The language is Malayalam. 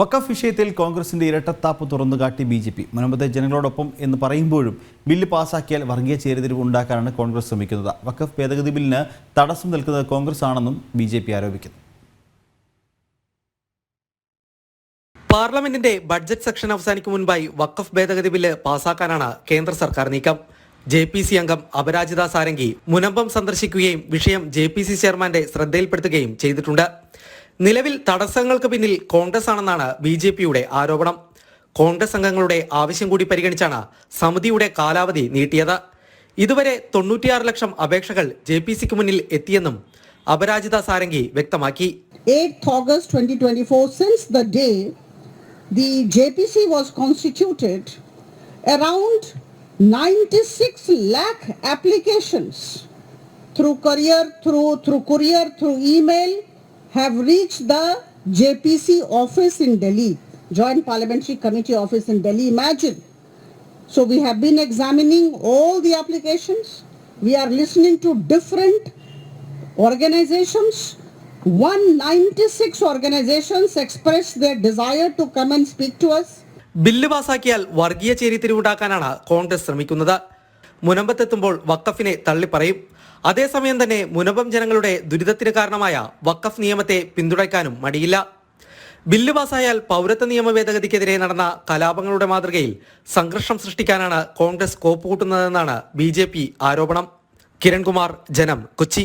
വഖഫ് വിഷയത്തിൽ കോൺഗ്രസിന്റെ ഇരട്ടത്താപ്പ് തുറന്നുകാട്ടി ബി ജെ പി. മുനമ്പത്തെ ജനങ്ങളോടൊപ്പം എന്ന് പറയുമ്പോഴും ബില്ല് പാസാക്കിയാൽ വർഗീയ ചേരിതിരിവ് ഉണ്ടാക്കാനാണ് കോൺഗ്രസ് ശ്രമിക്കുന്നത്. വഖഫ് ഭേദഗതി ബില്ലിന് തടസ്സം നിൽക്കുന്നത് കോൺഗ്രസ് ആണെന്നും ബി ജെ പി ആരോപിക്കുന്നു. പാർലമെന്റിന്റെ ബഡ്ജറ്റ് സെക്ഷൻ അവസാനിക്കും മുൻപായി വഖഫ് ഭേദഗതി ബില്ല് പാസാക്കാനാണ് കേന്ദ്ര സർക്കാർ നീക്കം. ജെ പി സി അംഗം അപരാജിത സാരംഗി മുനമ്പം സന്ദർശിക്കുകയും വിഷയം ജെ പി സി ചെയർമാന്റെ ശ്രദ്ധയിൽപ്പെടുത്തുകയും ചെയ്തിട്ടുണ്ട്. നിലവിൽ തടസ്സങ്ങൾക്ക് പിന്നിൽ കോൺഗ്രസ് ആണെന്നാണ് ബി ജെ പിയുടെ ആരോപണം. കോൺഗ്രസ് അംഗങ്ങളുടെ ആവശ്യം കൂടി പരിഗണിച്ചാണ് സമിതിയുടെ കാലാവധി നീട്ടിയത്. ഇതുവരെ തൊണ്ണൂറ്റിയാറ് ലക്ഷം അപേക്ഷകൾ ജെ പി സിക്ക് മുന്നിൽ എത്തിയെന്നും അപരാജിത സാരംഗി വ്യക്തമാക്കി. 8th August 2024, since the day the JPC was constituted, around 96 lakh applications through courier, through, through courier, through email have reached the JPC office in Delhi, Joint Parliamentary Committee office in Delhi. Imagine. So we have been examining all the applications. We are listening to different organizations. 196 organizations expressed their desire to come and speak to us. Bill പാസാക്കിയാൽ വർഗീയ ചേരിതിരിവുണ്ടാക്കാനാണ് കോൺഗ്രസ് ശ്രമിക്കുന്നത് മുനമ്പത്തെത്തുമ്പോൾ വക്കഫിനെ തള്ളിപ്പറയും. അതേസമയം തന്നെ മുനമ്പം ജനങ്ങളുടെ ദുരിതത്തിന് കാരണമായ വക്കഫ് നിയമത്തെ പിന്തുണയ്ക്കാനും മടിയില്ല. ബില്ല് പാസായാൽ പൗരത്വ നിയമ ഭേദഗതിക്കെതിരെ നടന്ന കലാപങ്ങളുടെ മാതൃകയിൽ സംഘർഷം സൃഷ്ടിക്കാനാണ് കോൺഗ്രസ് കോപ്പുകൂട്ടുന്നതെന്നാണ് ബി ആരോപണം. കിരൺകുമാർ ജനം കൊച്ചി.